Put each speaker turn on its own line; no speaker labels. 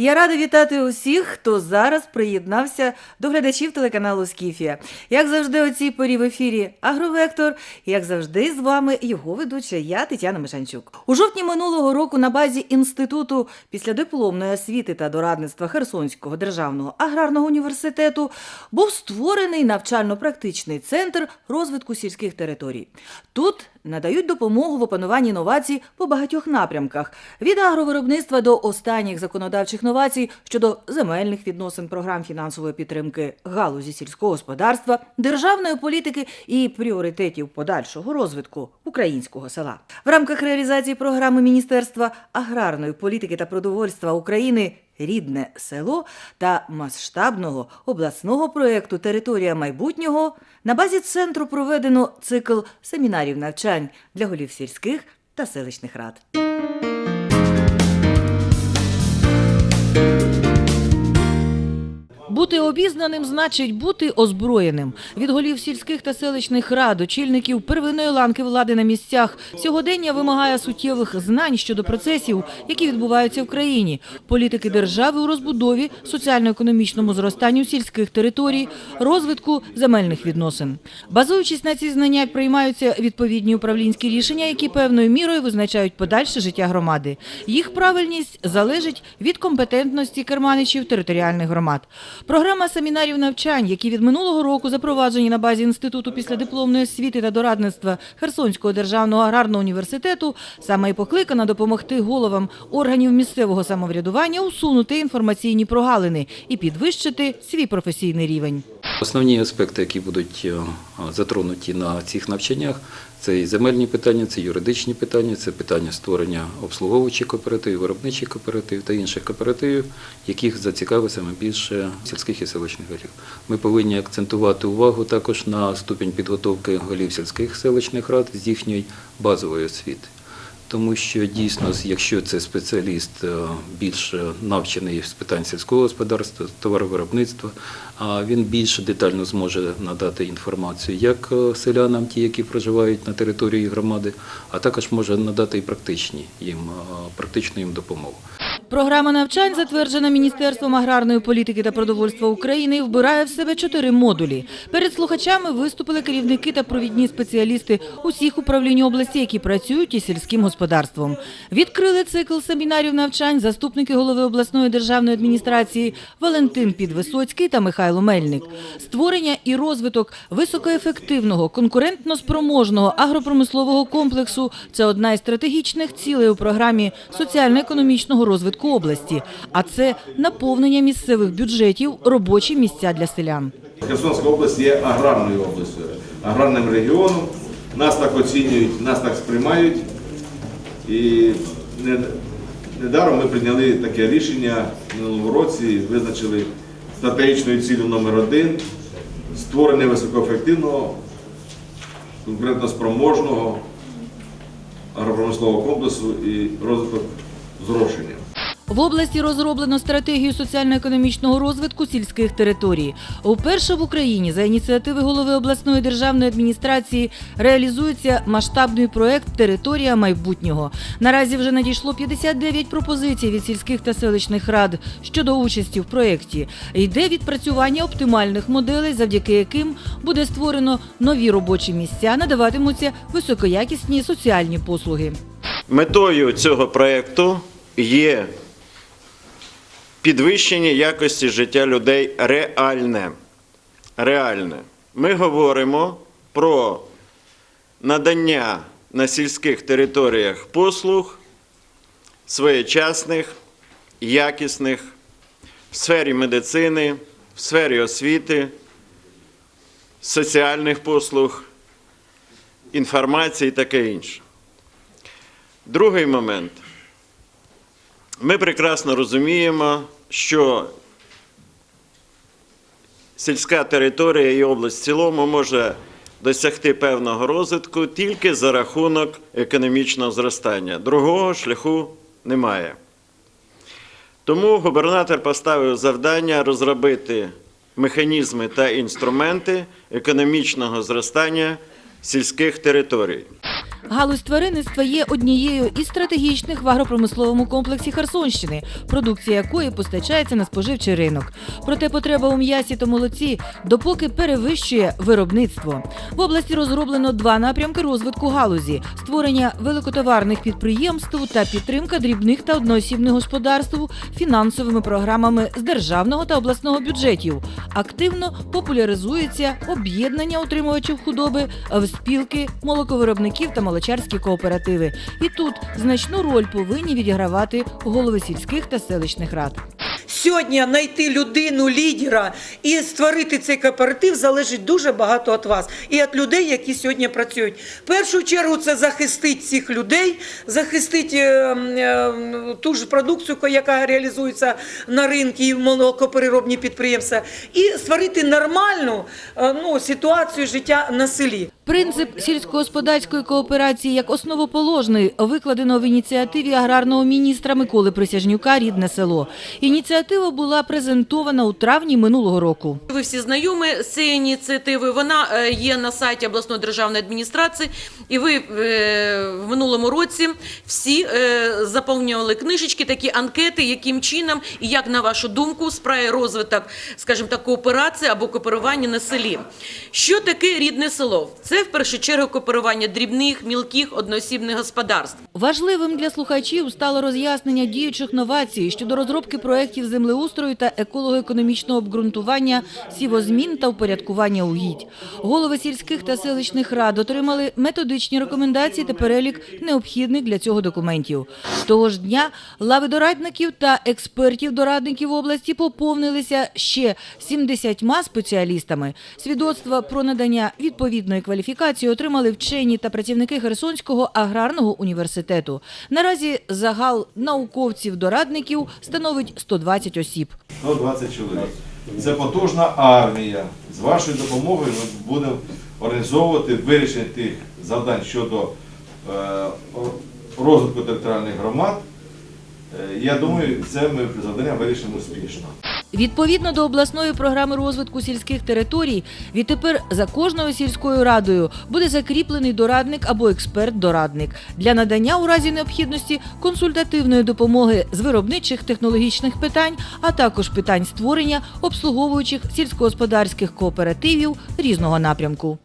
Я рада вітати усіх, хто зараз приєднався до глядачів телеканалу Скіфія. Як завжди, у цій порі в ефірі Агровектор, як завжди, з вами його ведуча я, Тетяна Мишанчук. У жовтні минулого року на базі інституту післядипломної освіти та дорадництва Херсонського державного аграрного університету був створений навчально-практичний центр розвитку сільських територій. Тут надають допомогу в опануванні інновацій по багатьох напрямках від агровиробництва до останніх законодавчих новацій щодо земельних відносин, програм фінансової підтримки галузі сільського господарства, державної політики і пріоритетів подальшого розвитку українського села. В рамках реалізації програми Міністерства аграрної політики та продовольства України Рідне село та масштабного обласного проєкту Територія майбутнього на базі центру проведено цикл семінарів навчань для голів сільських та селищних рад. Бути обізнаним значить бути озброєним. Від голів сільських та селищних рад, очільників первинної ланки влади на місцях, сьогодення вимагає суттєвих знань щодо процесів, які відбуваються в країні, політики держави у розбудові, соціально-економічному зростанню сільських територій, розвитку земельних відносин. Базуючись на ці знання, приймаються відповідні управлінські рішення, які певною мірою визначають подальше життя громади. Їх правильність залежить від компетентності керманичів територіальних громад. Програма семінарів навчань, які від минулого року запроваджені на базі інституту післядипломної освіти та дорадництва Херсонського державного аграрного університету, саме і покликана допомогти головам органів місцевого самоврядування усунути інформаційні прогалини і підвищити свій професійний рівень.
Основні аспекти, які будуть е, затронуті на цих навчаннях, це і земельні питання, це юридичні питання, це питання створення обслуговуючих кооперативів, виробничих кооперативів та інших кооперативів, яких зацікавить саме більше сільських і селищних голів. Ми повинні акцентувати увагу також на ступінь підготовки голів сільських селищних рад з їхньої базової освіти. Тому що дійсно, якщо це спеціаліст е, більш навчений з питань сільського господарства, товаровиробництва, він більш детально зможе надати інформацію як е, селянам, ті, які проживають на території громади, а також може надати і практичні їм е, практичну їм допомогу.
Програма навчань, затверджена Міністерством аграрної політики та продовольства України, вбирає в себе чотири модулі. Перед слухачами виступили керівники та провідні спеціалісти усіх управлінь області, які працюють із сільським господарством. Відкрили цикл семінарів навчань заступники голови обласної державної адміністрації Валентин Підвисоцький та Михайло Мельник. Створення і розвиток високоефективного, конкурентно-спроможного агропромислового комплексу це одна із стратегічних цілей у програмі соціально-економічного розвитку області, а це наповнення місцевих бюджетів, робочі місця для селян.
Херсонська область є аграрною областю, аграрним регіоном. Нас так оцінюють, нас так сприймають. І недаром ми прийняли таке рішення в минулому році, визначили стратегічною цілю номер один створення високоефективного, конкурентоспроможного агропромислового комплексу і розвиток зрошення.
В області розроблено стратегію соціально-економічного розвитку сільських територій. Уперше в Україні за ініціативи голови обласної державної адміністрації реалізується масштабний проект Територія майбутнього. Наразі вже надійшло 59 пропозицій від сільських та селищних рад щодо участі в проєкті. Йде відпрацювання оптимальних моделей, завдяки яким буде створено нові робочі місця, надаватимуться високоякісні соціальні послуги.
Метою цього проєкту є підвищення якості життя людей реальне. Реальне. Ми говоримо про надання на сільських територіях послуг своєчасних, якісних в сфері медицини, в сфері освіти, соціальних послуг, інформації і таке інше. Другий момент. Ми прекрасно розуміємо, що сільська територія і область в цілому може досягти певного розвитку тільки за рахунок економічного зростання. Другого шляху немає. Тому губернатор поставив завдання розробити механізми та інструменти економічного зростання сільських територій.
Галузь тваринництва є однією із стратегічних в агропромисловому комплексі Херсонщини, продукція якої постачається на споживчий ринок. Проте потреба у м'ясі та молоці допоки перевищує виробництво. В області розроблено два напрямки розвитку галузі: створення великотоварних підприємств та підтримка дрібних та одноосібних господарств фінансовими програмами з державного та обласного бюджетів. Активно популяризується об'єднання утримувачів худоби в спілки молоковиробників та молочарські кооперативи. І тут значну роль повинні відігравати голови сільських та селищних рад.
Сьогодні знайти людину, лідера і створити цей кооператив залежить дуже багато від вас і від людей, які сьогодні працюють. В першу чергу це захистить цих людей, захистить е, е, ту ж продукцію, яка реалізується на ринку і в молокопереробні підприємства, і створити нормальну е, ну, ситуацію життя на селі.
Принцип сільськогосподарської кооперації як основоположний викладено в ініціативі аграрного міністра Миколи Присяжнюка «Рідне село». Ініціатива була презентована у травні минулого року.
Ви всі знайомі з цією ініціативою. Вона е, є на сайті обласної державної адміністрації, і ви е, в минулому році всі е, заповнювали книжечки, такі анкети, яким чином і як на вашу думку сприяє розвиток, скажімо так, кооперації або кооперування на селі. Що таке рідне село? Це в першу чергу кооперування дрібних, мілких, одноосібних господарств.
Важливим для слухачів стало роз'яснення діючих новацій щодо розробки проєктів землеустрою та еколого-економічного обґрунтування сівозмін та упорядкування угідь. Голови сільських та селищних рад отримали методичні рекомендації та перелік необхідних для цього документів. Того ж дня лави дорадників та експертів-дорадників області поповнилися ще 70 спеціалістами. Свідоцтва про надання відповідної кваліфікації отримали вчені та працівники Херсонського аграрного університету. Наразі загал науковців-дорадників становить 120 осіб.
120 чоловік. Це потужна армія. З вашою допомогою ми будемо організовувати вирішення тих завдань щодо е, розвитку територіальних громад. Е, Я думаю, це ми завдання вирішимо успішно.
Відповідно до обласної програми розвитку сільських територій, відтепер за кожною сільською радою буде закріплений дорадник або експерт-дорадник для надання у разі необхідності консультативної допомоги з виробничих технологічних питань, а також питань створення обслуговуючих сільськогосподарських кооперативів різного напрямку.